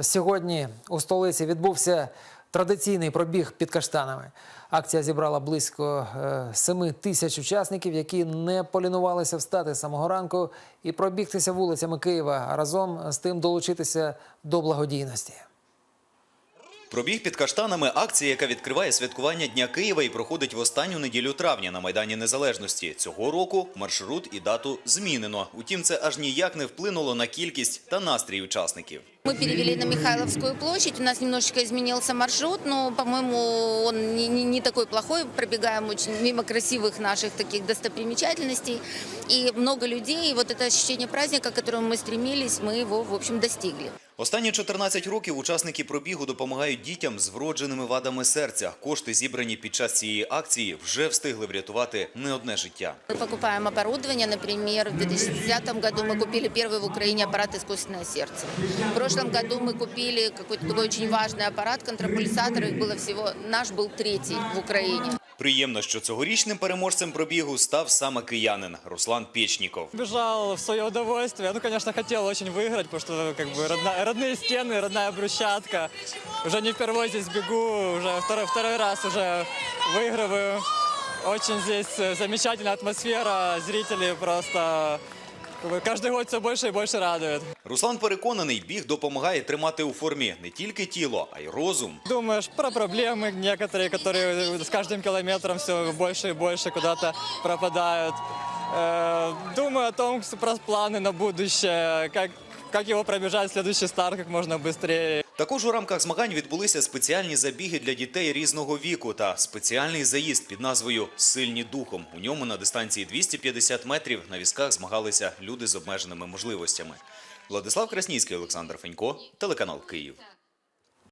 Сьогодні у столиці відбувся традиційний пробіг під каштанами. Акція зібрала близько е, 7 тисяч учасників, які не полінувалися встати з самого ранку і пробігтися вулицями Києва, а разом з тим долучитися до благодійності. Пробіг під каштанами акція, яка відкриває святкування Дня Києва і проходить в останню неділю травня на Майдані Незалежності. Цього року маршрут і дату змінено. Утім, це аж ніяк не вплинуло на кількість та настрій учасників. Мы перевели на Михайловскую площадь, у нас немножечко изменился маршрут, но, по-моему, он не, не- не такой плохой. Пробегаем очень мимо красивых наших таких достопримечательностей. И много людей, и вот это ощущение праздника, к которому мы стремились, мы его, в общем, достигли. Останні 14 років учасники пробігу допомагають дітям з вродженими вадами серця. Кошти, зібрані під час цієї акції, вже встигли врятувати не одне життя. Мы покупаем оборудование, например, в 2010 году мы купили первый в Украине аппарат «Искусственное сердце». В прошлом году мы купили какой-то такой очень важный аппарат, контрапульсатор, их было всего, наш был третий в Украине. Приємно, що цьогорічним переможцем пробігу став саме киянин Руслан Печніков. Бежал в свое удовольствие. Ну, конечно, хотел очень выиграть, потому что как бы родна- родные стены, родная брусчатка. Уже не впервой здесь бегу, уже второй, второй раз уже выигрываю. Очень здесь э, замечательная атмосфера, зрители просто как бы, каждый год все больше и больше радуют. Руслан переконаний, біг допомагає тримати у формі не тільки тіло, а й розум. Думаешь про проблемы некоторые, которые с каждым километром все больше и больше куда-то пропадают. Э, Думаю о том, что про планы на будущее, как, как его пробежать в следующий старт как можно быстрее. Також у рамках змагань відбулися спеціальні забіги для дітей різного віку та спеціальний заїзд під назвою Сильні духом. У ньому на дистанції 250 метрів на візках змагалися люди з обмеженими можливостями. Владислав Красніцький, Олександр Фенько, телеканал Київ.